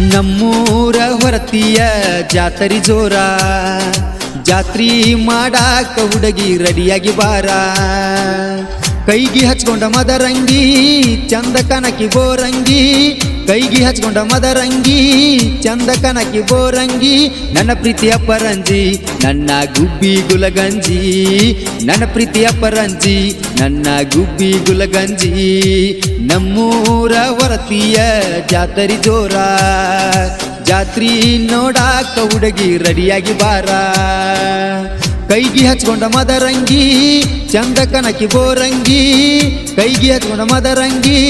ನಮ್ಮೂರ ಹೊರತಿಯ ಜಾತರಿ ಜೋರ. ಜಾತ್ರಿ ಮಾಡಾಕ ಹುಡುಗಿ ರೆಡಿಯಾಗಿ ಬಾರ. ಕೈಗೆ ಹಚ್ಕೊಂಡ ಮದರಂಗಿ, ಚಂದ ಕನಕಿ ಬೋರಂಗಿ ಕೈಗೆ ಹಚ್ಕೊಂಡ ಮದರಂಗಿ ಚಂದ ಕನಕಿ ಬೋರಂಗಿ, ನನ್ನ ಪ್ರೀತಿಯ ಪರಂಜಿ ನನ್ನ ಗುಬ್ಬಿ ಗುಲಗಂಜಿ. ನನ್ನ ಪ್ರೀತಿಯ ಪರಂಜಿ ನನ್ನ ಗುಬ್ಬಿ ಗುಲಗಂಜಿ. ನಮ್ಮೂರ ವರತಿಯ ಜಾತರಿ ಜೋರ, ಜಾತ್ರಿ ನೋಡಾಕ ಹುಡುಗಿ ರೆಡಿಯಾಗಿ ಬಾರ. ಕೈಗೆ ಹಚ್ಕೊಂಡ ಮದರಂಗಿ ಚಂದ ಕನಕಿ ಬೋರಂಗಿ, ಕೈಗಿ ಹಚ್ಕೊಂಡ ಮದರಂಗಿ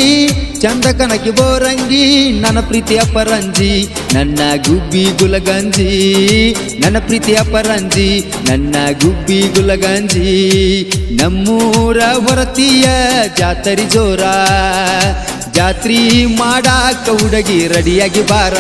ಚಂದ ಕನಕಿ ಬೋರಂಗಿ, ನನ್ನ ಪ್ರೀತಿಯ ಪರಂಜಿ ನನ್ನ ಗುಬ್ಬಿ ಗುಲಗಂಜಿ, ನನ್ನ ಪ್ರೀತಿಯ ಪರಂಜಿ ನನ್ನ ಗುಬ್ಬಿ ಗುಲಗಂಜಿ, ನಮ್ಮೂರ ಹೊರತಿಯ ಜಾತರಿ ಜೋರ, ಜಾತ್ರಿ ಮಾಡಾಕ ಹುಡುಗಿ ರೆಡಿಯಾಗಿ ಬಾರ.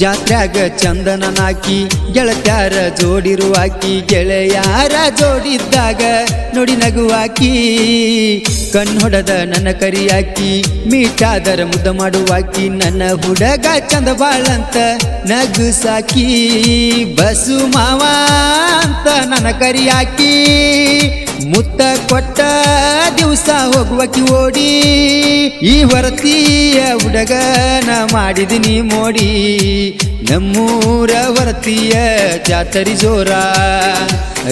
ಜಾತ್ರ್ಯಾಗ ಚಂದನ ನಾಕಿ ಗೆಳತ್ಯಾರ ಜೋಡಿರುವಾಕಿ ಗೆಳೆಯಾರ ಜೋಡಿದ್ದಾಗ ನೋಡಿ ನಗುವಾಕಿ ಕಣ್ಣೊಡದ ನನ್ನ ಕರಿಯಾಕಿ ಮೀಟಾದರ ಮುದ್ದ ಮಾಡುವಾಕಿ, ನನ್ನ ಹುಡಗ ಚಂದ ಬಾಳಂತ ನಗು ಸಾಕಿ, ಬಸು ಮಾವ ಅಂತ ನನ್ನ ಕರಿಯಾಕಿ ಮುತ್ತ ಕೊಟ್ಟ ದಿವಸ ಹೋಗುವಕಿ ಓಡಿ, ಈ ಹೊರತಿಯ ಹುಡುಗನ ಮಾಡಿದಿನಿ ಮೋಡಿ. ನಮ್ಮೂರ ಹೊರತಿಯ ಜಾತರಿ ಜೋರ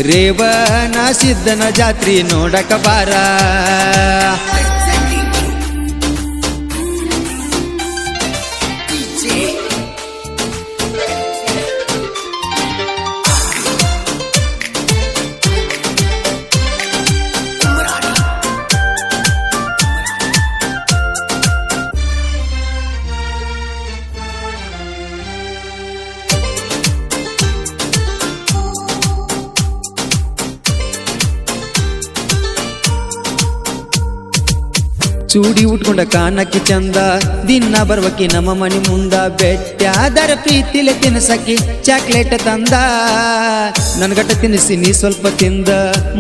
ರೇವನ ಸಿದ್ದನ ಜಾತ್ರಿ ನೋಡಕ ಬಾರ. ಚೂಡಿ ಉಟ್ಕೊಂಡ ಕಾನಕ್ಕೆ ಚಂದ. ದಿನ ಬರ್ವಕ್ಕೆ ನಮ್ಮ ಮನೆ ಮುಂದ ಬೆಟ್ಟಾದರ ಪ್ರೀತಿಲೆ ತಿನ್ಸಕಿ ಚಾಕ್ಲೇಟ್ ತಂದ. ನನ್ಗಟ್ಟ ತಿನ್ನಿಸಿ ನೀ ಸ್ವಲ್ಪ ತಿಂದ.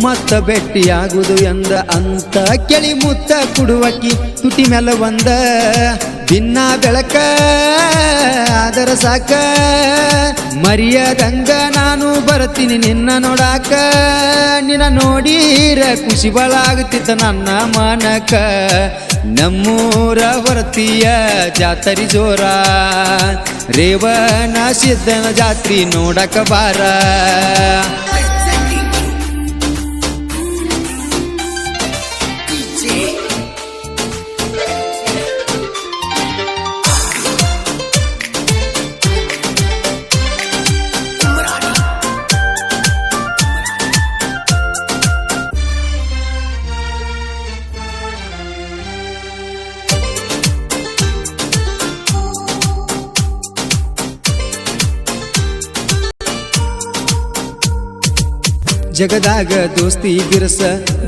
ಮತ್ತ ಭೇಟಿಯಾಗುದು ಎಂದ ಅಂತ ಕೆಳಿ ಮುತ್ತ ಕುಡುವಕ್ಕಿ ತುಟಿ ಮೇಲೆ ಒಂದ ದಿನ ಬೆಳಕ ಅದರ ಸಾಕ. ಮರಿಯದಂಗ ನಾನು ಬರ್ತೀನಿ ನಿನ್ನ ನೋಡಾಕ. ನಿನ್ನ ನೋಡೀರ ಖುಷಿ ಬಳಾಗುತ್ತಿತ್ತ ನನ್ನ ಮನಕ. ನಮ್ಮೂರ ವರ್ತಿಯ ಜಾತರಿ ಜೋರ. ರೇವನ ಸಿದ್ದನ ಜಾತ್ರಿ ನೋಡಕ ಬಾರ. ಜಗದಾಗ ದೋಸ್ತಿ ಬಿರಸ,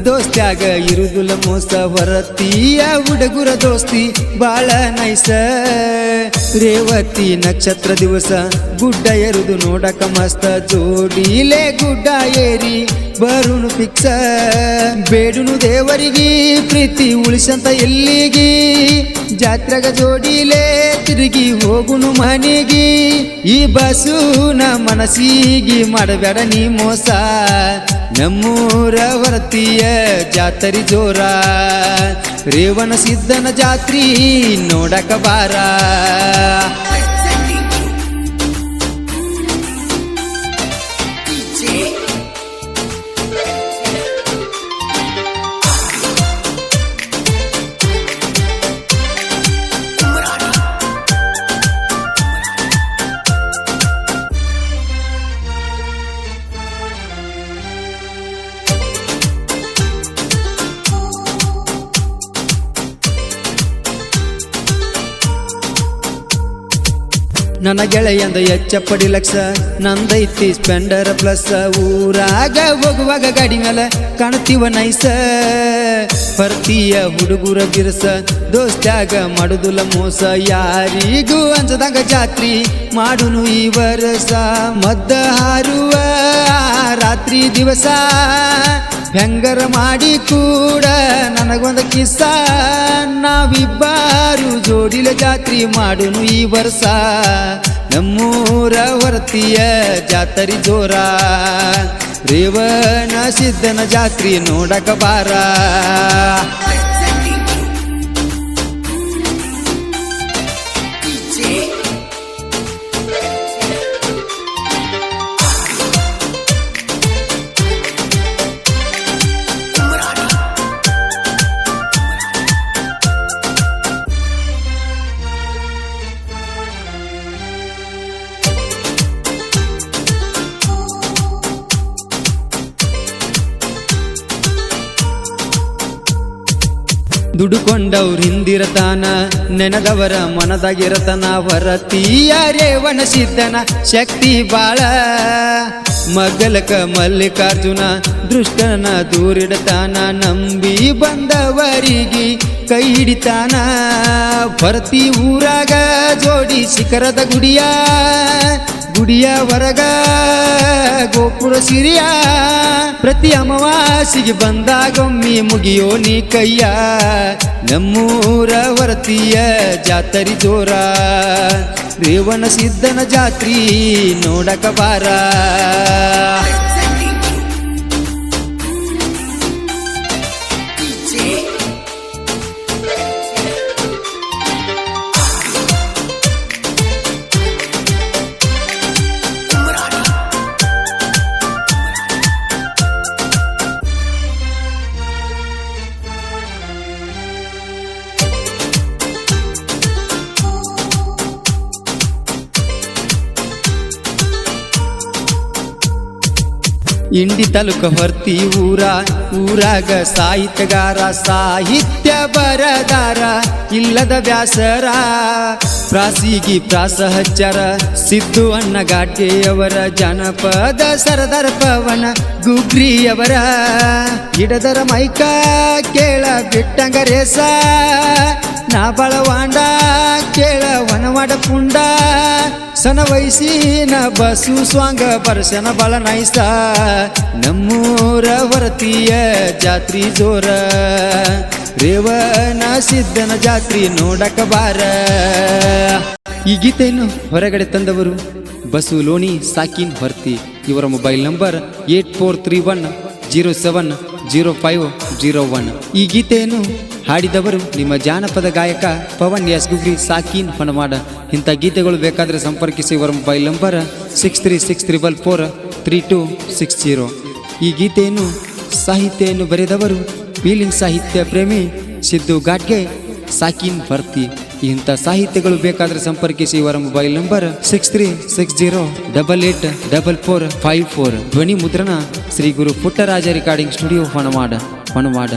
ದೋಸ್ತ್ಯಾಗ ಇರುದುಲ ಮೋಸ, ಹೊರತಿಯ ಹುಡುಗುರ ದೋಸ್ತಿ ಬಾಳ ನೈಸ. ರೇವತಿ ನಕ್ಷತ್ರ ದಿವಸ, ಗುಡ್ಡ ಎರುದು ನೋಡಕ ಮಸ್ತ, ಜೋಡಿಲೆ ಗುಡ್ಡ ಏರಿ ಬರುಣು ಪಿಕ್ಸ. ಬೇಡುನು ದೇವರಿಗೆ, ಪ್ರೀತಿ ಉಳಿಸಂತ ಎಲ್ಲಿಗಿ? ಜಾತ್ರೆಗ ಜೋಡಿಲೆ ತಿರುಗಿ ಹೋಗುನು ಮನೆಗಿ. ಈ ಬಸುನ ಮನಸ್ಸಿಗೆ ಮಾಡಬೇಡ ನೀ ಮೋಸ. ನಮ್ಮೂರ ವರತಿಯ ಜಾತರಿ ಜೋರ. ರೇವಣ ಸಿದ್ದನ ಜಾತ್ರಿ ನೋಡಕ ಬಾರ. ನನ್ನ ಗೆಳೆಯಂದ ಎಚ್ಚ ಪಡಿ ಲಕ್ಷ ನಂದೈತಿ ಸ್ಪೆಂಡರ್ ಪ್ಲಸ್ ಊರಾಗ ಹೋಗುವಾಗ ಗಾಡಿ ಮೇಲೆ ಕಾಣ್ತೀವ ನೈಸ ಬರ್ತೀಯ ಹುಡುಗರ ಬಿರ್ಸ, ದೋಸ್ತ್ಯಾಗ ಮಾಡುದಿಲ್ಲ ಮೋಸ. ಯಾರಿಗೂ ಅಂಜದಾಗ ಜಾತ್ರಿ ಮಾಡುನು ಈ ವರ್ಷ. ಮದ್ದ ಹಾರುವ ರಾತ್ರಿ ದಿವಸ. ಹೆಂಗರ ಮಾಡಿ ಕೂಡ ನನಗೊಂದು ಕಿಸ್ಸ. ನಾವಿಬ್ಬರು ಜೋಡಿಲ ಜಾತ್ರಿ ಮಾಡುನು ಈ ವರ್ಷ. ನಮ್ಮೂರ ವರ್ತಿಯ ಜಾತರಿ ಜೋರ. ರೇವನ ಸಿದ್ದನ ಜಾತ್ರಿ ನೋಡಕ ಬಾರ. ದುಡುಕೊಂಡವ್ರ ಹಿಂದಿರತಾನ, ನೆನೆದವರ ಮನದಾಗಿರತನ ವರತೀಯ ರೇವಣ ಶಕ್ತಿ ಬಾಳ. ಮಗಲಕ ಮಲ್ಲಿಕಾರ್ಜುನ ದೃಷ್ಟನ ದೂರಿಡತಾನ, ನಂಬಿ ಬಂದವರಿಗೆ ಕೈ ಹಿಡಿತಾನ. ಭರತಿ ಊರಾಗ ಜೋಡಿ ಶಿಖರದ ಗುಡಿಯ ಗುಡಿಯ ಹೊರಗ ಗೋಪುರ ಸಿರಿಯ, ಪ್ರತಿ ಅಮಾವಾಸಿಗೆ ಬಂದಾಗೊಮ್ಮಿ ಮುಗಿಯೋ ನೀ ಕೈಯ, ನಮ್ಮೂರ ವರತಿಯ ಜಾತರಿ ಜೋರ. ರೇವಣ ಸಿದ್ದನ ಜಾತ್ರಿ ನೋಡಕ ಬಾರ. ಇಂಡಿ ತಾಲೂಕು ಹೊರ್ತಿ ಊರ, ಊರಾಗ ಸಾಹಿತ್ಯಗಾರ, ಸಾಹಿತ್ಯ ಬರದಾರ, ಇಲ್ಲದ ವ್ಯಾಸರ. ಪ್ರಾಸಿಗಿ ಪ್ರಾಸ ಹಚ್ಚರ ಸಿದ್ದು ಅಣ್ಣ ಗಾಟೆಯವರ ಜನಪದ ಸರದರ ಪವನ ಗುಗ್ರಿಯವರ. ಗಿಡದರ ಮೈಕ ಕೇಳ ಬಿಟ್ಟಂಗ ರೇಸ ಕೇಳ ವನವಾಡ ಪುಂಡ ಸನ ನ ಬಸು ಸ್ವಾಂಗ ಪರಸನ ಬಲ ನೈಸ ನಮ್ಮೂರ ವರತಿಯ ಜಾತ್ರಿ ಜೋರ. ರೇವನ ಸಿದ್ಧನ ಜಾತ್ರಿ ನೋಡಕ ಬಾರ. ಈ ಗೀತೆಯನ್ನು ಹೊರಗಡೆ ತಂದವರು ಬಸು ಲೋಣಿ ಸಾಕಿನ್ ಹೊರ್ತಿ. ಇವರ mobile number eight four three one zero seven zero five zero one. ಈ ಗೀತೆಯನ್ನು ಹಾಡಿದವರು ನಿಮ್ಮ ಜಾನಪದ ಗಾಯಕ ಪವನ್ ಎಸ್ ಗುಗ್ರಿ, ಸಾಕೀನ್ ಹೊನಮಾಡ ಇಂಥ ಗೀತೆಗಳು ಬೇಕಾದರೆ ಸಂಪರ್ಕಿಸಿ ಇವರ mobile number six three six triple four three two six zero ಈ ಗೀತೆಯನ್ನು ಸಾಹಿತ್ಯವನ್ನು ಬರೆದವರು ಫೀಲಿಂಗ್ ಸಾಹಿತ್ಯ ಪ್ರೇಮಿ ಸಿದ್ದು ಘಾಟ್ಗೆ ಸಾಕಿನ್ ಭರ್ತಿ ಇಂಥ ಸಾಹಿತ್ಯಗಳು ಬೇಕಾದರೆ ಸಂಪರ್ಕಿಸಿ ಇವರ mobile number six three six zero double eight double four five four ಧ್ವನಿ ಮುದ್ರಣ ಶ್ರೀ ಗುರು ಪುಟ್ಟರಾಜ ರೆಕಾರ್ಡಿಂಗ್ ಸ್ಟುಡಿಯೋ ಹೊಣಮಾಡ ಹೊಣಮಾಡ